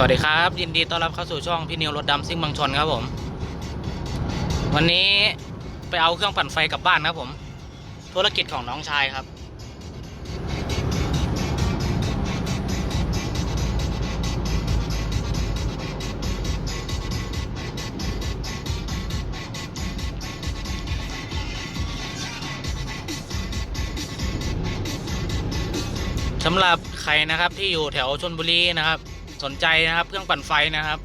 สวัสดีครับ ยินดีต้อนรับเข้าสู่ช่องพี่นิวรถดำซิ่งบางชนครับผม วันนี้ไปเอาเครื่องปั่นไฟกลับบ้านครับผม ธุรกิจของน้องชายครับ สำหรับใครนะครับที่อยู่แถวชนบุรีนะครับ สนใจนะครับ เครื่องปั่นไฟนะครับ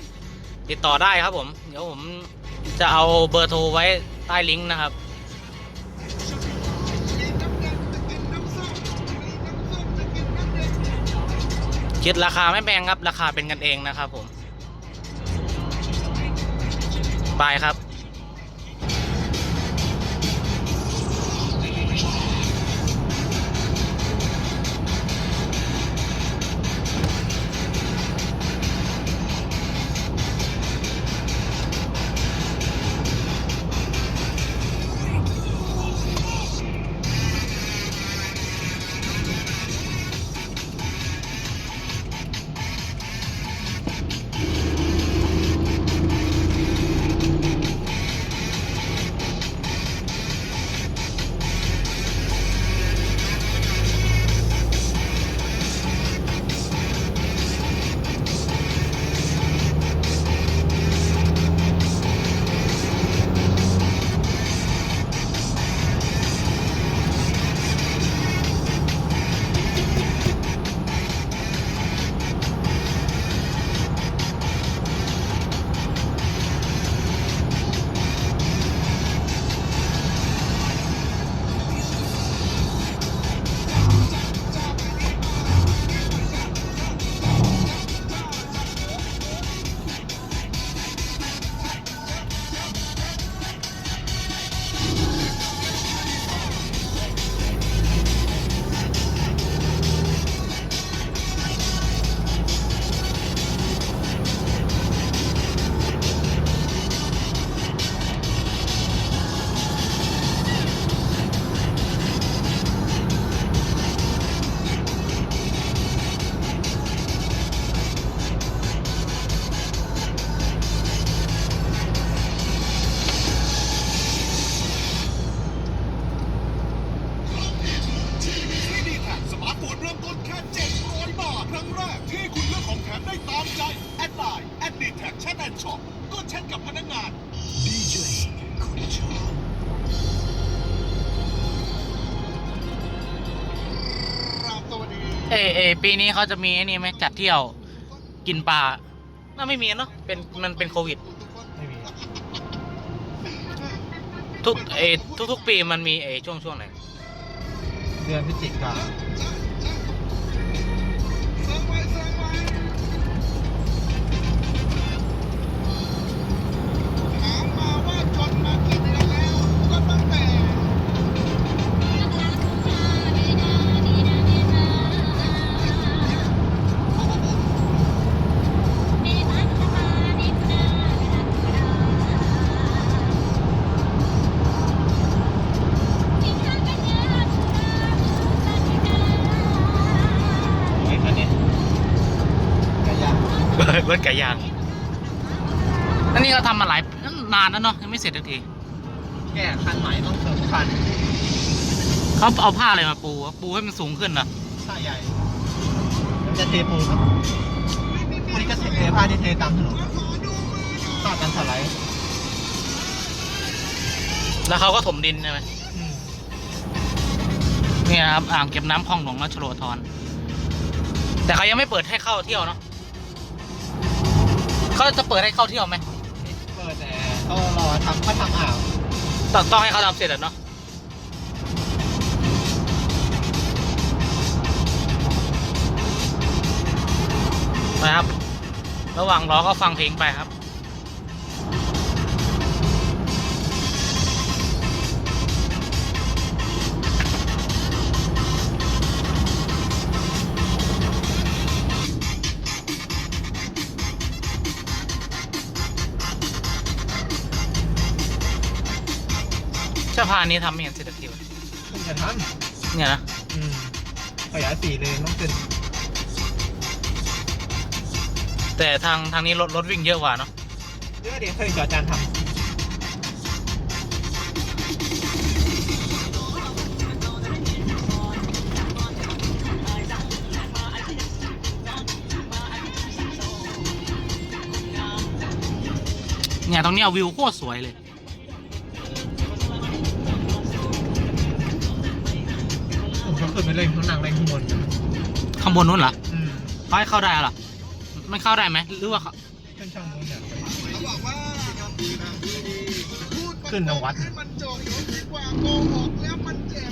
ติดต่อได้ครับผม เดี๋ยวผมจะเอาเบอร์โทรไว้ใต้ลิงก์นะครับ คิดราคาไม่แพงครับ ราคาเป็นกันเองนะครับผมบายครับ เอเอปีนี้เขาจะมีไอ้นี่ไหมจัดเที่ยว กินปลาน่าไม่มีเนาะเป็นมันเป็นโควิด ไม่มีทุกเอทุกทุกๆปีมันมีเอช่วงช่วงไหน เดือนพฤศจิกา บิร์ดไก่ย่างอันนี้เราทำมาหลายนานแล้วเนาะยังไม่เสร็จสักที แก้คันใหม่ต้องเสริมคันเขาเอาผ้าอะไรมาปูวะปูให้มันสูงขึ้นนะผ้าใหญ่มันจะเทปูนครับวันนี้ก็เทผ้าที่เทตามถนนผ้ากันสไลด์แล้วเขาก็ถมดินใช่ไหมอืมนี่นะครับอ่างเก็บน้ำคลองหลวงรัชโลธรแต่เขายังไม่เปิดให้เข้าเที่ยวเนาะ เขาจะเปิดให้เข้าเที่ยวไหมเปิดแต่ก็รอทำเขาทำอ่าวต้องต้องให้เขาทำเสร็จอะเนาะไปครับ ระหว่างรอก็ฟังเพลงไปครับ สะพานนี้ทำไม่เห็นเสร็จสักทีวะเพิ่งจะทเนี่ยนะำอืมขยายสี่เลนต้องขึ้นแต่ทางทางนี้รถรถวิ่งเยอะกว่าเนาะเดี๋ยวเดี๋ยวเคยจอจานทเนี่ยตรงเนี้ยวิวโคตรสวยเลยำผมก็ขึ้นไปเล่นข้างนั่งเล่นข้างบนกันข้างบนนู้นเหรออืมเขาให้เข้าได้เหรอไม่เข้าได้ไหมหรือว่าเขาขึ้นช่องนู้นเนี่ยเขาบอกว่าพูดขึ้นนวัดให้มันจบดีกว่าโกหกแล้วมันเจ็บ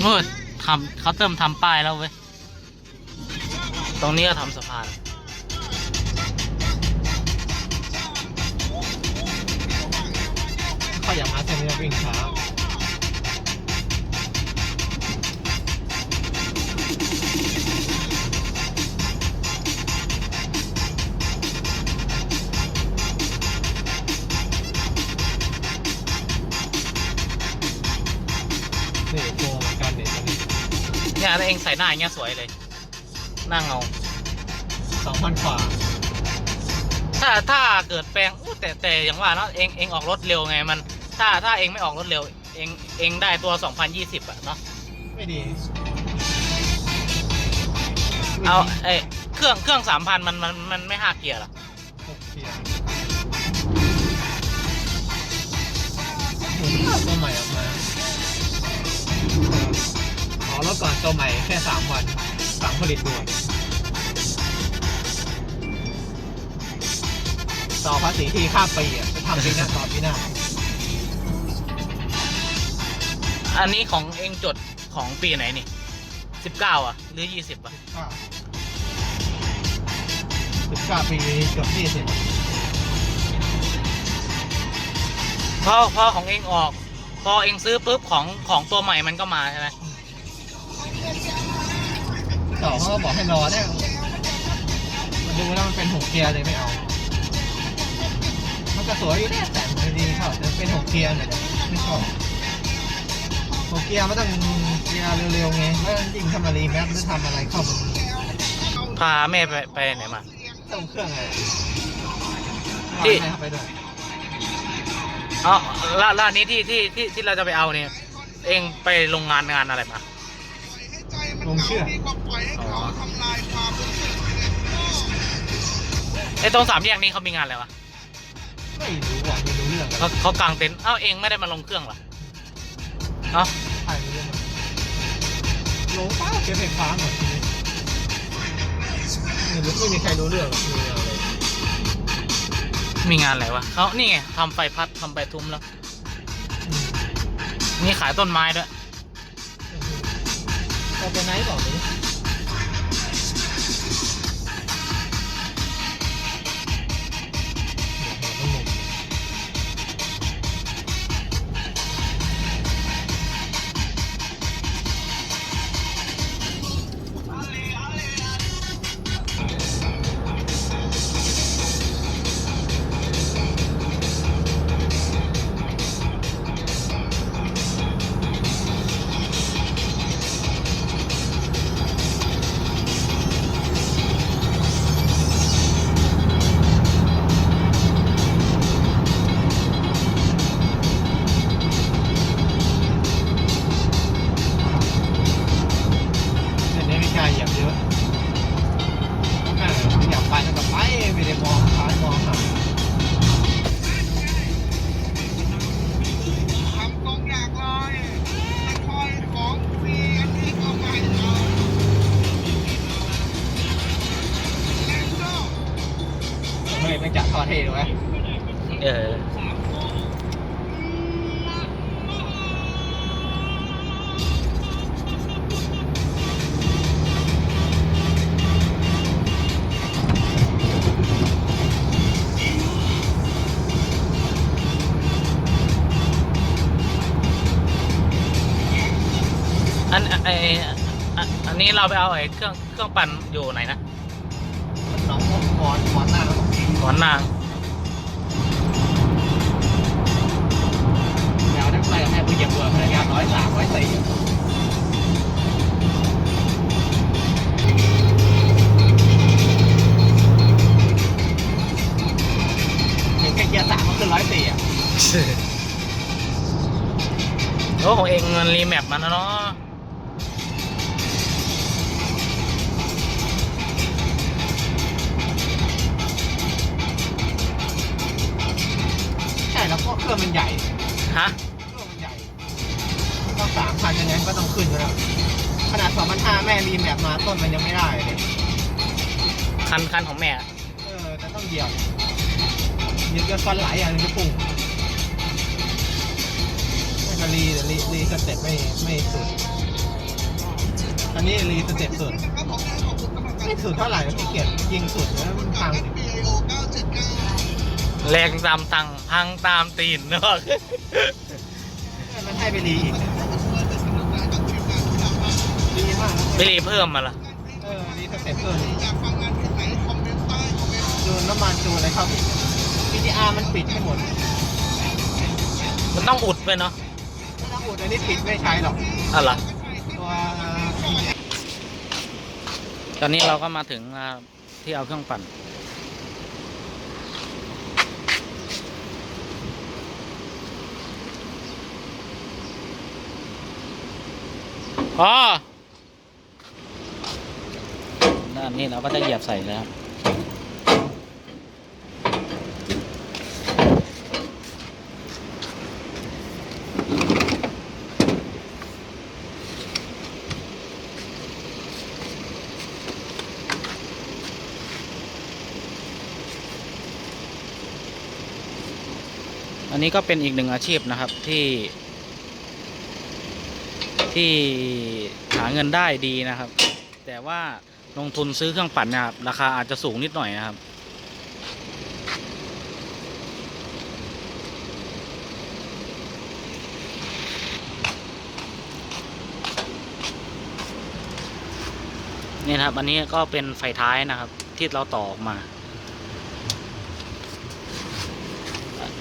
เมื่อทำเขาเติมทำป้ายแล้วเว้ย ตรงนี้ก็ทำสะพาน เขาอยากมาเส้นนี้วิ่งช้า เนี่ยถ้าเองใส่หน้าอย่างเงี้ยสวยเลย นั่งเอาสองพันกว่าถ้าถ้าเกิดแปลงอู้แต่แต่อย่างว่าเนาะเองเองออกรถเร็วไงมัน ถ้าถ้าเองไม่ออกรถเร็ว เองเองได้ตัว 2020อะเนาะไม่ดีเอาเอ้ยเครื่องเครื่อง3,000มันมันมันไม่ห้าเกียร์หรอหกเสียงตัวใหม่ออกมา อ๋อแล้วก่อนตัวใหม่แค่สามวันสั่งผลิตด่วนต่อภาษีที่ข้ามปีอะจะทำปีหน้าต่อปีหน้า อันนี้ของเองจดของปีไหนนี่19อะ หรือ20อะก็สิบเก้าปีเกือบยี่สิบเพราะเพราะของเองออก พอเองซื้อปุ๊บของของตัวใหม่มันก็มาใช่ไหม ต่อเขาก็บอกให้รอเนี่ยมันดูแล้วมันเป็นหกเกียร์เลยไม่เอา มันก็สวยอยู่เนี่ยแต่ไม่ดีเท่าแต่เป็นหกเกียร์เนี่ยไม่ชอบหกเกียร์มันต้องเกียร์เร็วๆไงแล้วยิ่งทำมารีแมปหรือทำอะไรเข้ามันพาแม่ไปไปไหนมาต้องเครื่องไงที่ที่เข้าไปด้วยอ๋อแล้วแล้วอันนี้ที่ที่ที่ที่เราจะไปเอาเนี่ย เองไปโรงงานงานอะไรมาให้ใจมันเหงาดีกว่าปล่ อยให้เขาทำลายความรู้สึกเนี่ยไอ้ตรงสามแยกนี้เขามีงานอะไรวะไม่รู้อะไม่รู้เรื่องเขาเขากางเต็นท์เอ้าเองไม่ได้มาลงเครื่องเหรอเอ้าใช่ไม่รู้มันลงป้าเก็บไฟฟ้าหมดทีนี้ไม่รู้ไม่มีใครรู้เรื่องหรอกมีอะไรมีงานอะไรวะเขานี่ไงทำไฟพัดทำไฟทุ้มแล้วอืมมีขายต้นไม้ด้วยเราเป็นไนท์ก่อนนี้เดี๋ ไออันนี้เราไปเอาไอ้เครื่องเครื่องปั่นอยู่ไหนนะน้องก่อนก่อนหน้าก้อกินก่อนหนางแนวนั่งไปกับแม่ผู้เหยียบเบื่อพยายามร้อยสามร้อยสี่ถึงแเกียร์สามก็ขึ้นร้อยสี่อะ รถของเองเงินรีแมปมันนะเนาะ รื่องมันใหญ่ฮะเครื่องมันใหญ่ต้องสามพันยังไงก็ต้องขึ้นอยู่แล้วขนาดสองพันห้าแม่รีแมปมาต้นมันยังไม่ได้เลยคันคันของแม่เออแต่ต้องเหยียบเหยียบจนฟันไหลอย่างนี้จะปุ่งไม่มารีแต่รีรีสเต็ปไม่ไม่สุดอันนี้รีสเต็ปสุดไม่สุดเท่าไหร่ขี้เกียจยิงสุดแล้วมันพัง แรงตามตังพังตามตีนเนาะมันให้ไปรีอีกดีมากไม่รีเพิ่มมาละเออรีสเต็ปเพิ่มจูนน้ำมันจูนอะไรเข้าผิด PDR มันปิดให้หมด มันต้องอุดไปเนาะถ้าอุดอันนี้ปิดไม่ใช้หรอกอะไรตัวตอนนี้เราก็มาถึงอ่าที่เอาเครื่องปั่น อ๋อด้านนี้เราก็จะเหยียบใส่แล้วอันนี้ก็เป็นอีกหนึ่งอาชีพนะครับที่ ที่หาเงินได้ดีนะครับ แต่ว่าลงทุนซื้อเครื่องปั่นนะครับ ราคาอาจจะสูงนิดหน่อยนะครับ นี่ครับ อันนี้ก็เป็นไฟท้ายนะครับ ที่เราต่อออกมา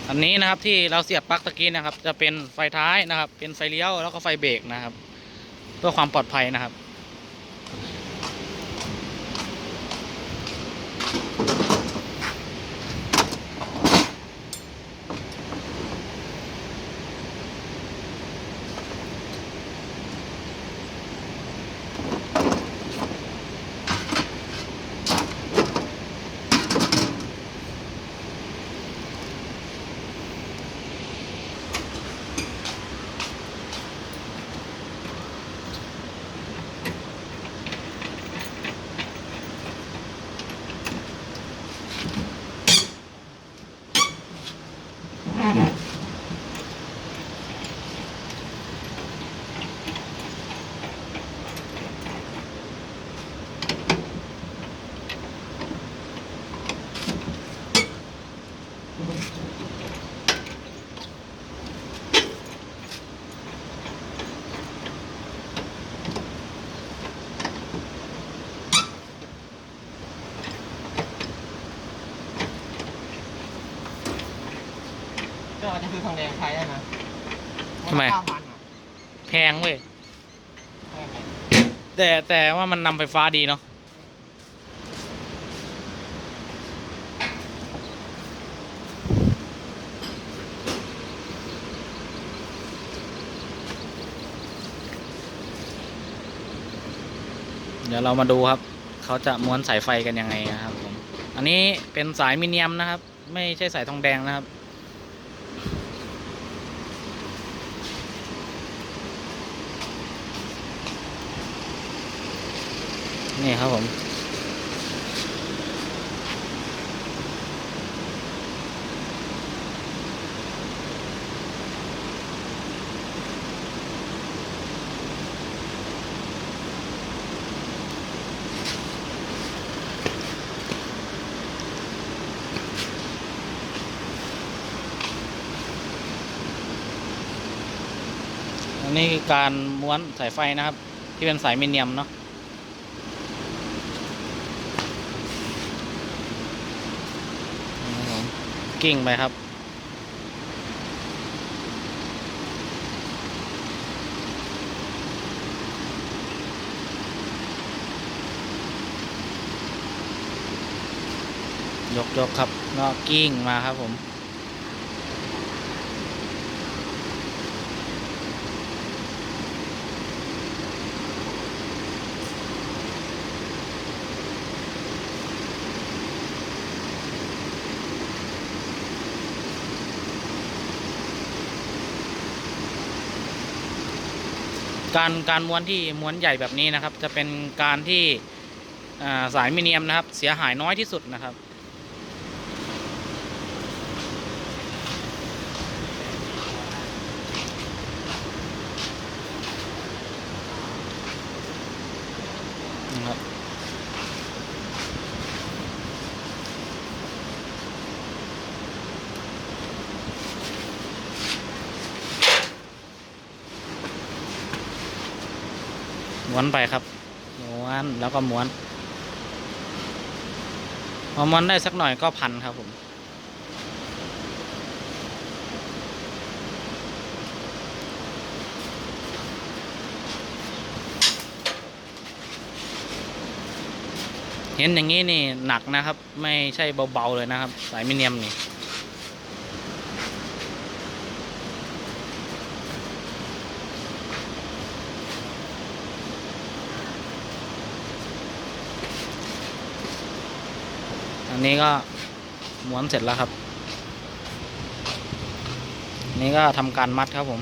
อันนี้นะครับที่เราเสียบปลั๊กตะกี้นะครับ จะเป็นไฟท้ายนะครับ เป็นไฟเลี้ยวแล้วก็ไฟเบรกนะครับ เพื่อความปลอดภัยนะครับ ทองแดงใช้ได้นะทำไม เก้าพันอะแพงเว้ยใช่ไหมแต่แต่ว่ามันนำไฟฟ้าดีเนาะ เดี๋ยวเรามาดูครับ เขาจะม้วนสายไฟกันยังไงนะครับผม อันนี้เป็นสายมิเนียมนะครับ ไม่ใช่สายทองแดงนะครับ นี่ครับผมนนี้คือการม้วนสายไฟนะครับ ที่เป็นสายมิเนียมเนาะ นะครับผม กิ้งไปครับ ยกยกครับก็กิ้งมาครับผม การการม้วนที่ม้วนใหญ่แบบนี้นะครับ จะเป็นการที่สายมิเนียมนะครับ เสียหายน้อยที่สุดนะครับ ไปครับม้วนแล้วก็ม้วนพอม้วนได้สักหน่อยก็พันครับผมเห็นอย่างนี้นี่หนักนะครับ ไม่ใช่เบาๆเลยนะครับ สายมิเนียมนี่ อันนี้ก็ม้วนเสร็จแล้วครับนนี้ก็ทำการมัดครับผม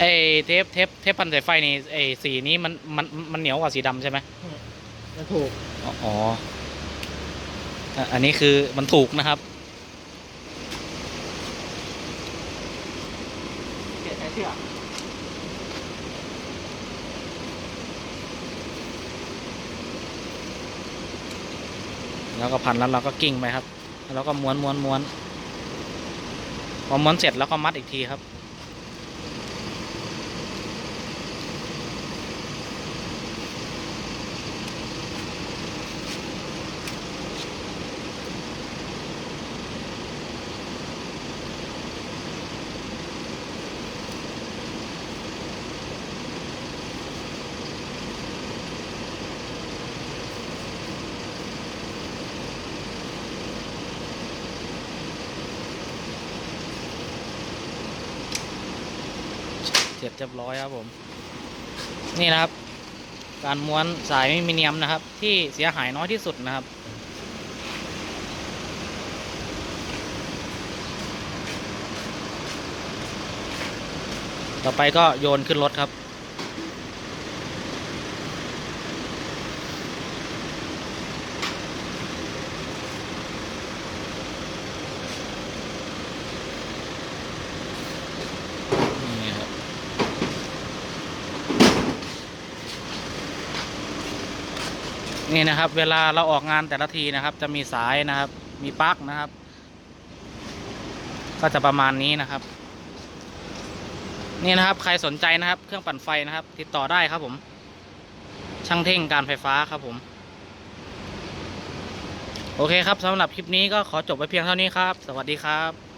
ไอเทปเทปเทปพันสายไฟนี่ไอสีนี้มันมันมันเหนียวกว่าสีดำใช่ไหมจะถูก อ๋ออ๋ออะอันนี้คือมันถูกนะครับเกลียดใช้เชือกแล้วก็พันแล้วเราก็กิ้งไปครับ แล้วก็ม้วนม้วนม้วน พอม้วนเสร็จแล้วก็มัดอีกทีครับ เสร็จเรียบร้อยครับผม นี่นะครับ การม้วนสายมิเนียมนะครับ ที่เสียหายน้อยที่สุดนะครับต่อไปก็โยนขึ้นรถครับ นี่นะครับ เวลาเราออกงานแต่ละทีนะครับ จะมีสายนะครับ มีปลั๊กนะครับ ก็จะประมาณนี้นะครับ นี่นะครับ ใครสนใจนะครับ เครื่องปั่นไฟนะครับ ติดต่อได้ครับผม ช่างเท่งการไฟฟ้าครับผม โอเคครับสำหรับคลิปนี้ก็ขอจบไว้เพียงเท่านี้ครับ สวัสดีครับ